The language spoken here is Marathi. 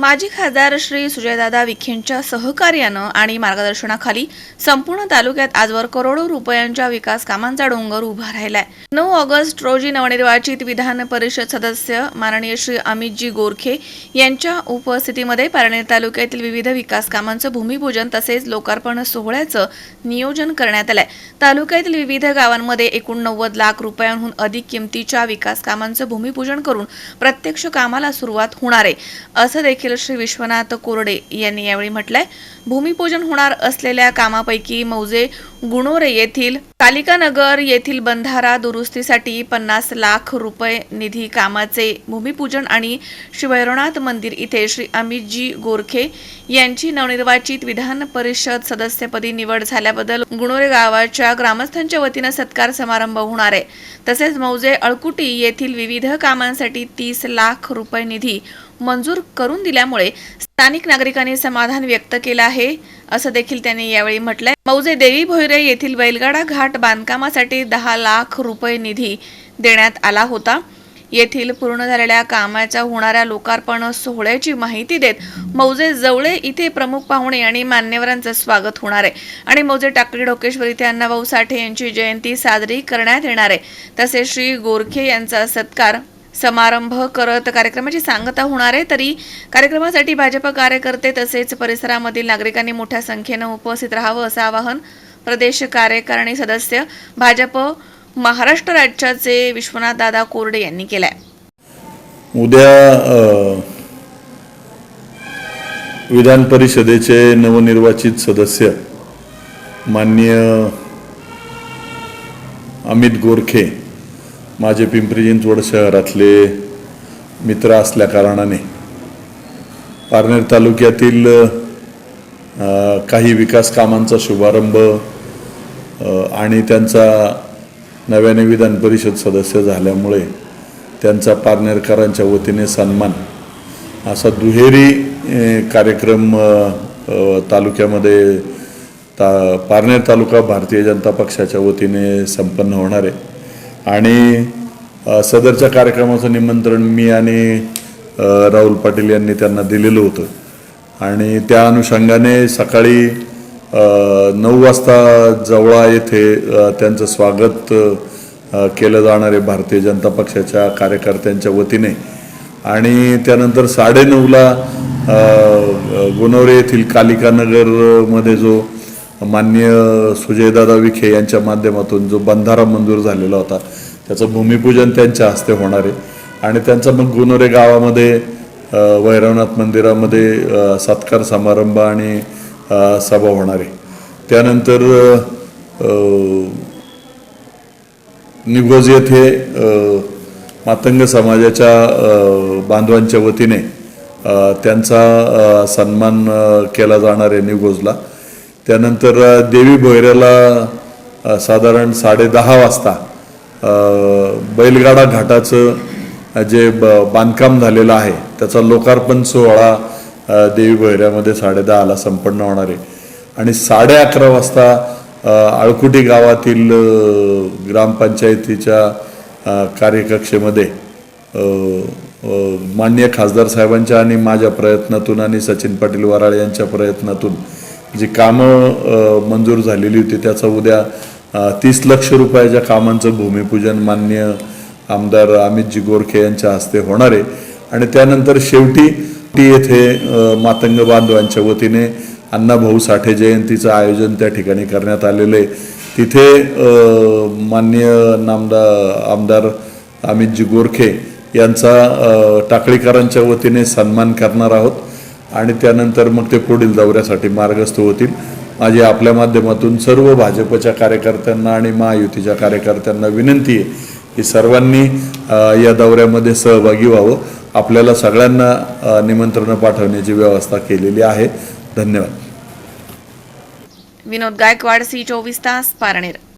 माजी खासदार श्री सुजयदादा विखेंच्या सहकार्यानं आणि मार्गदर्शनाखाली संपूर्ण तालुक्यात आजवर करोडो रुपयांच्या विकास कामांचा डोंगर उभा राहिलाय. नऊ ऑगस्ट रोजी नवनिर्वाचित विधान परिषद सदस्य माननीय श्री अमितजी गोरखे यांच्या उपस्थितीमध्ये पारनेर तालुक्यातील विविध विकास कामांचं भूमिपूजन तसेच लोकार्पण सोहळ्याचं नियोजन करण्यात आलंय. तालुक्यातील विविध गावांमध्ये एकूण नव्वद लाख रुपयांहून अधिक किमतीच्या विकास कामांचं भूमिपूजन करून प्रत्यक्ष कामाला सुरुवात होणार आहे. असं देखील श्री विश्वनाथ कोरडे यांनी यावेळी म्हटलंय. भूमिपूजन होणार असलेल्या कामापैकी मौजे गुणोरे येथील कालिकानगर येथील बंधारा दुरुस्तीसाठी पन्नास लाख रुपये निधी कामाचे भूमिपूजन आणि श्री मंदिर इथे श्री अमितजी गोरखे यांची नवनिर्वाचित विधान परिषद सदस्यपदी निवड झाल्याबद्दल गुणोरे गावाच्या ग्रामस्थांच्या वतीनं सत्कार समारंभ होणार आहे. तसेच मौजे अळकुटी येथील विविध कामांसाठी तीस लाख रुपये निधी मंजूर करून दिल्यामुळे स्थानिक नागरिकांनी समाधान व्यक्त केलं आहे असं देखील त्यांनी यावेळी म्हटलंय. मौजे देवी भोयरे येथील बैलगाडा घाट बांधकामासाठी दहा लाख रुपये निधी देण्यात आला होता. येथील पूर्ण झालेल्या कामाच्या होणाऱ्या लोकार्पण सोहळ्याची माहिती देत मौजे जवळे इथे प्रमुख पाहुणे आणि मान्यवरांचं स्वागत होणार आहे. आणि मौजे टाकळी ढोकेश्वर इथे अण्णाभाऊ साठे यांची जयंती साजरी करण्यात येणार आहे. तसेच श्री गोरखे यांचा सत्कार समारंभ करत कार्यक्रमाची सांगता होणार आहे. तरी कार्यक्रमासाठी भाजप कार्यकर्ते तसेच परिसरामधील नागरिकांनी मोठ्या संख्येनं उपस्थित राहावं असं आवाहन प्रदेश कार्यकारिणी सदस्य भाजप महाराष्ट्र राज्याचे विश्वनाथ दादा कोरडे यांनी केलाय. उद्या विधान परिषदेचे नवनिर्वाचित सदस्य माननीय अमित गोरखे माझे पिंपरी चिंचवड शहरातले मित्र असल्या कारणाने पारनेर तालुक्यातील काही विकास कामांचा शुभारंभ आणि त्यांचा नव्याने विधान परिषद सदस्य झाल्यामुळे त्यांचा पारनेरकरांच्या वतीने सन्मान. असा दुहेरी कार्यक्रम तालुक्यामध्ये ता पारनेर तालुका भारतीय जनता पक्षाच्या वतीने संपन्न होणार आहे. आणि सदरच्या कार्यक्रमाचं निमंत्रण मी आणि राहुल पाटील यांनी त्यांना दिलेलं होतं. आणि त्या अनुषंगाने सकाळी नऊ वाजता जवळा येथे त्यांचं स्वागत केलं जाणार आहे भारतीय जनता पक्षाच्या कार्यकर्त्यांच्या वतीने. आणि त्यानंतर साडेनऊला अ, गुणवरे येथील कालिकानगरमध्ये जो मान्य सुजयदादा विखे यांच्या माध्यमातून जो बंधारा मंजूर झालेला होता त्याचं भूमिपूजन त्यांच्या हस्ते होणार आहे. आणि त्यांचा मग गुनोरे गावामध्ये वैरवनाथ मंदिरामध्ये सत्कार समारंभ आणि सभा होणार आहे. त्यानंतर निगोज येथे मातंग समाजाच्या बांधवांच्या वतीने त्यांचा सन्मान केला जाणार आहे निगोजला. त्यानंतर देवी भोयऱ्याला साधारण साडेदहा वाजता बैलगाडा घाटाचं जे ब बांधकाम झालेलं आहे त्याचा लोकार्पण सोहळा देवी भोयऱ्यामध्ये साडेदहाला संपन्न होणार आहे. आणि साडे अकरा वाजता अ, आळकुटी गावातील ग्रामपंचायतीच्या कार्यकक्षेमध्ये मान्य माननीय खासदार साहेबांच्या आणि माझ्या प्रयत्नातून आणि सचिन पाटील वराळ यांच्या प्रयत्नातून जी कामं मंजूर झालेली होती त्याचा उद्या तीस लक्ष रुपयाच्या कामांचं भूमिपूजन मान्य आमदार अमितजी गोरखे यांच्या हस्ते होणार आहे. आणि त्यानंतर शेवटी टी येथे मातंग बांधवांच्या वतीने अण्णाभाऊ साठे जयंतीचं आयोजन त्या ठिकाणी करण्यात आलेलं आहे. तिथे मान्य नामदा आमदार अमितजी गोरखे यांचा टाकळीकरांच्या वतीने सन्मान करणार आहोत. आणि त्यानंतर मग ते पुढील दौऱ्यासाठी मार्गस्थ होतील. माझी आपल्या माध्यमातून सर्व भाजपच्या कार्यकर्त्यांना आणि महायुतीच्या कार्यकर्त्यांना विनंती आहे की सर्वांनी या दौऱ्यामध्ये सहभागी व्हावं. आपल्याला सगळ्यांना निमंत्रण निमंत्रणं पाठवण्याची व्यवस्था केलेली आहे. धन्यवाद. विनोद गायकवाड सी चोवीस तास पारनेर.